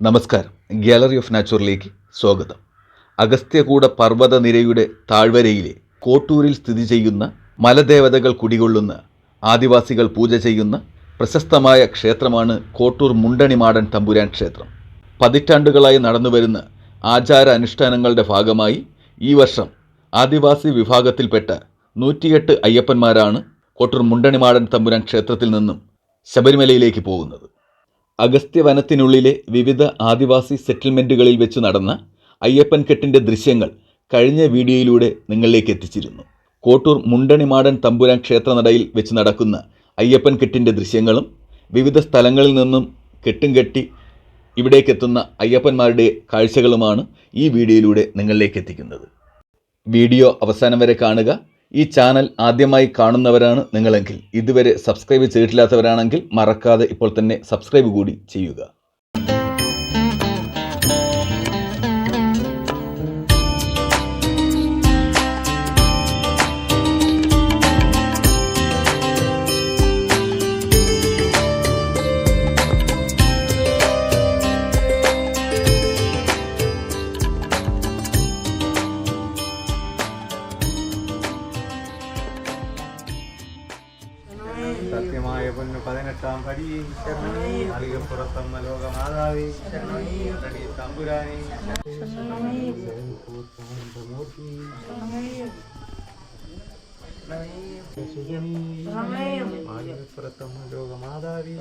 നമസ്കാരം. Gallery of നാച്ചുറലിലേക്ക് സ്വാഗതം. അഗസ്ത്യകൂട പർവത നിരയുടെ താഴ്വരയിലെ കോട്ടൂരിൽ സ്ഥിതി ചെയ്യുന്ന മലദേവതകൾ കുടികൊള്ളുന്ന ആദിവാസികൾ പൂജ ചെയ്യുന്ന പ്രശസ്തമായ ക്ഷേത്രമാണ് കോട്ടൂർ മുണ്ടണിമാടൻ തമ്പുരാൻ ക്ഷേത്രം. പതിറ്റാണ്ടുകളായി നടന്നുവരുന്ന ആചാര അനുഷ്ഠാനങ്ങളുടെ ഭാഗമായി ഈ വർഷം ആദിവാസി വിഭാഗത്തിൽപ്പെട്ട നൂറ്റിയെട്ട് അയ്യപ്പന്മാരാണ് കോട്ടൂർ മുണ്ടണിമാടൻ തമ്പുരാൻ ക്ഷേത്രത്തിൽ നിന്നും ശബരിമലയിലേക്ക് പോകുന്നത്. അഗസ്ത്യവനത്തിനുള്ളിലെ വിവിധ ആദിവാസി സെറ്റിൽമെന്റുകളിൽ വെച്ച് നടന്ന അയ്യപ്പൻ കെട്ടിന്റെ ദൃശ്യങ്ങൾ കഴിഞ്ഞ വീഡിയോയിലൂടെ നിങ്ങളിലേക്ക് എത്തിച്ചിരുന്നു. കോട്ടൂർ മുണ്ടണിമാടൻ തമ്പുരാൻ ക്ഷേത്രനടയിൽ വെച്ച് നടക്കുന്ന അയ്യപ്പൻ കെട്ടിന്റെ ദൃശ്യങ്ങളും വിവിധ സ്ഥലങ്ങളിൽ നിന്നും കെട്ടും കെട്ടി ഇവിടേക്കെത്തുന്ന അയ്യപ്പന്മാരുടെ കാഴ്ചകളുമാണ് ഈ വീഡിയോയിലൂടെ നിങ്ങളിലേക്ക് എത്തിക്കുന്നത്. വീഡിയോ അവസാനം വരെ കാണുക. ഈ ചാനൽ ആദ്യമായി കാണുന്നവരാണ് നിങ്ങളെങ്കിൽ ഇതുവരെ സബ്സ്ക്രൈബ് ചെയ്തിട്ടില്ലാത്തവരാണെങ്കിൽ മറക്കാതെ ഇപ്പോൾ തന്നെ സബ്സ്ക്രൈബ് കൂടി ചെയ്യുക. പൊന്നു പതിനെട്ടാം പടി അധികപ്പുറത്തമ്മ ലോകമാതാവി അടി തമ്പുരാനി അധികപ്പുറത്തമ്മ ലോകമാതാവി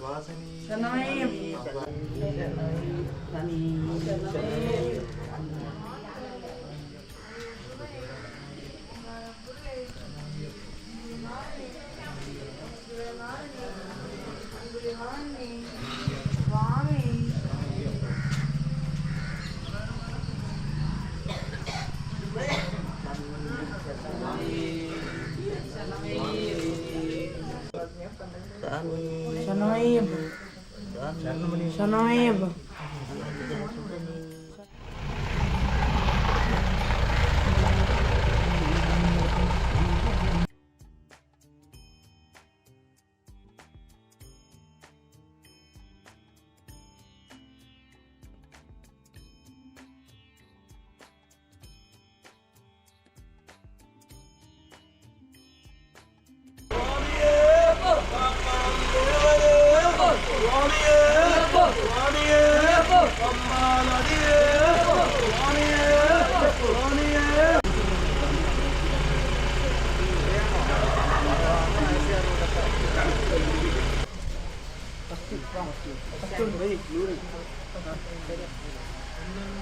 വാസനി Saan? Sa Noeb. Sa Noeb.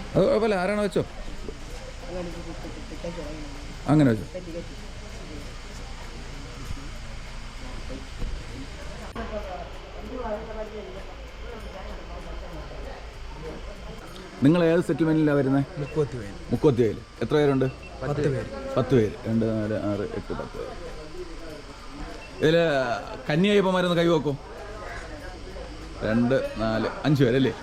അത് കുഴപ്പമില്ല. ആരാണ് വെച്ചോ? അങ്ങനെ വെച്ചോ. നിങ്ങൾ ഏത് സെറ്റിൽമെന്റിലാണ് വരുന്നത് മുക്കോത്തി പേര് എത്ര പേരുണ്ട്? പത്ത് പേര്. പത്ത് പേര്. രണ്ട് നാല് ആറ് എട്ട് പത്ത് പേര്. ഇതിൽ കന്യായപ്പന്മാരൊന്ന് കൈവക്കോ രണ്ട് നാല് അഞ്ച് പേരല്ലേ?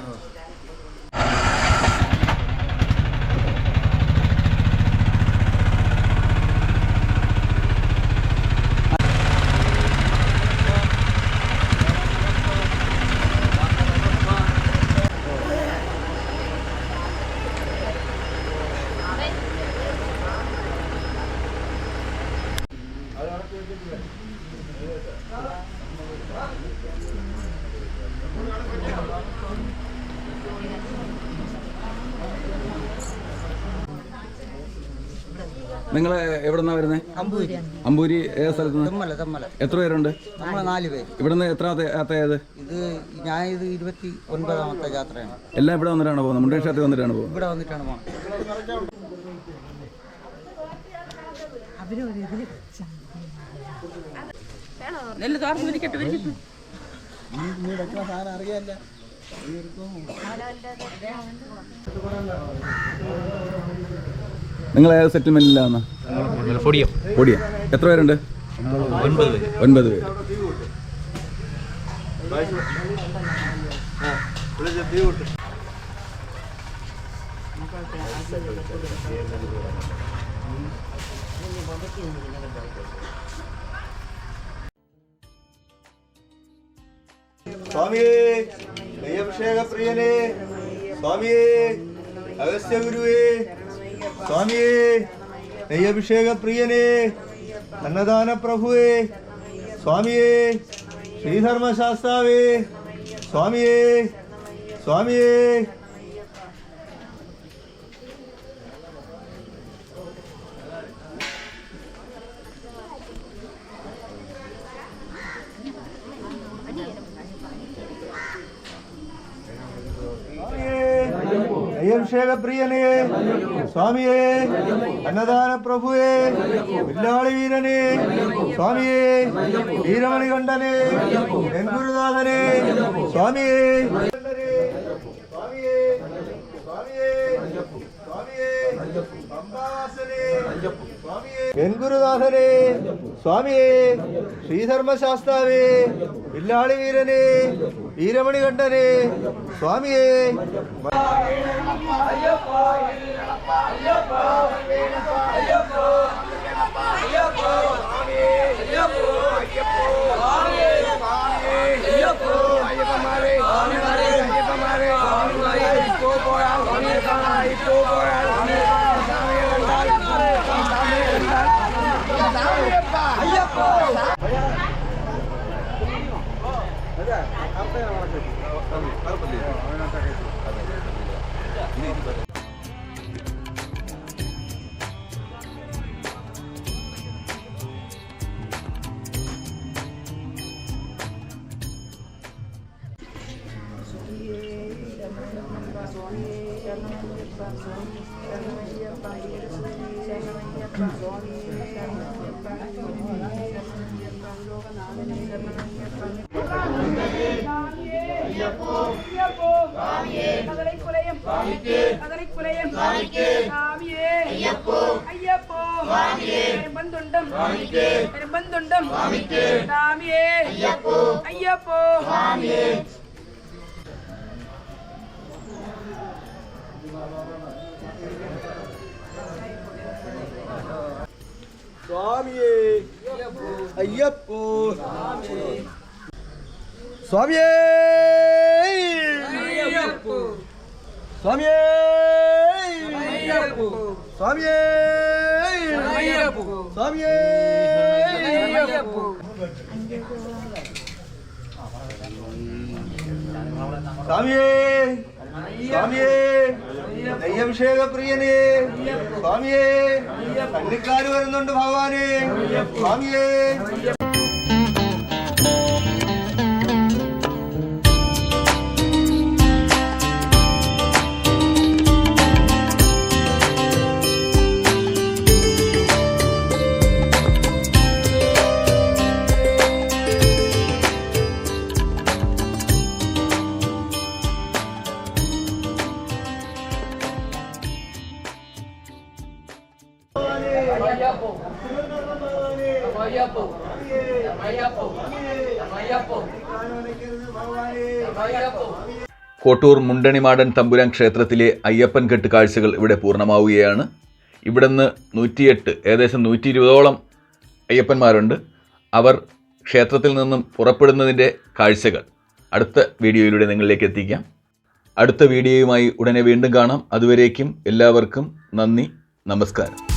നിങ്ങൾ എവിടെ നിന്നാണ് വരുന്നത് അമ്പൂരി. അമ്പൂരി ഏത് സ്ഥലത്ത് നിന്ന്? തെമ്മല തെമ്മല. എത്ര പേരുണ്ട്? നമ്മൾ നാല് പേര്. ഇവിടുന്ന് എത്ര യാത്രയത് ഇത് ഞാൻ ഇത് ഇരുപത്തി ഒൻപതാമത്തെ യാത്രയാണ്. എല്ലാം ഇവിടെ വന്നിട്ടാണ് പോകുന്നത്? മുണ്ടേ ക്ഷേത്രത്തിൽ വന്നിട്ടാണ് പോകുന്നത്? ഇവിടെ വന്നിട്ടാണ് പോകുന്നത് നെല്ല് തോർന്ന് വലിക്കട്ടെ വലിക്കട്ടെ. നിങ്ങൾ ഏത് സെറ്റിൽമെന്റിലാണ് പൊടിയം. എത്ര പേരുണ്ട്? ഒൻപത് പേര്. ഒൻപത് പേര്. സ്വാമിയേ നെയ്യഭിഷേക പ്രിയനെ സ്വാമിയേ അഗസ്ത്യ ഗുരുവേ സ്വാമിയേ നെയ്യഭിഷേക പ്രിയനെ അന്നദാന പ്രഭുവേ സ്വാമിയേ ശ്രീധർമ്മശാസ്താവേ സ്വാമിയേ സ്വാമിയേ. അയ്യഭിഷേക പ്രിയനെ സ്വാമിയെ അന്നദാന പ്രഭുവേ വില്ലാളി വീരനെ സ്വാമിയെ വീരമണി കണ്ഠനെ എൻ ഗുരുനാഥനെ സ്വാമിയെ സ്വാമിയെ സ്വാമിയെ സ്വാമിയെ പമ്പാവാസനെ സ്വാമിയെ എൻ ഗുരുനാഥനെ സ്വാമിയെ ശ്രീധർമ്മശാസ്താവേ വില്ലാളി വീരനെ சுவாமி சரணமையப்பா சுவாமி சரணமையப்பா சரணமையப்பா சுவாமி சரணமையப்பா சரணமையப்பா லோகநாதனே பெரும்பந்தொண்டம் பெரும்பந்தொண்டம் ஐயப்போ ஐயப்போ സ്വാമിയേ അയ്യപ്പോ സ്വാമിയേ സ്വാമിയേ സ്വാമിയേ സ്വാമിയേ സ്വാമിയേ സ്വാമിയേ നെയ്യഭിഷേക പ്രിയനേ സ്വാമിയേ പള്ളിക്കാർ വരുന്നുണ്ട് ഭഗവാനെ സ്വാമിയേ. കോട്ടൂർ മുണ്ടണിമാടൻ തമ്പുരാൻ ക്ഷേത്രത്തിലെ അയ്യപ്പൻ കെട്ട് കാഴ്ചകൾ ഇവിടെ പൂർണമാവുകയാണ്. ഇവിടുന്ന് നൂറ്റിയെട്ട് ഏകദേശം നൂറ്റി ഇരുപതോളം അയ്യപ്പന്മാരുണ്ട്. അവർ ക്ഷേത്രത്തിൽ നിന്നും പുറപ്പെടുന്നതിന്റെ കാഴ്ചകൾ അടുത്ത വീഡിയോയിലൂടെ നിങ്ങളിലേക്ക് എത്തിക്കാം. അടുത്ത വീഡിയോയുമായി ഉടനെ വീണ്ടും കാണാം. അതുവരേക്കും എല്ലാവർക്കും നന്ദി നമസ്കാരം.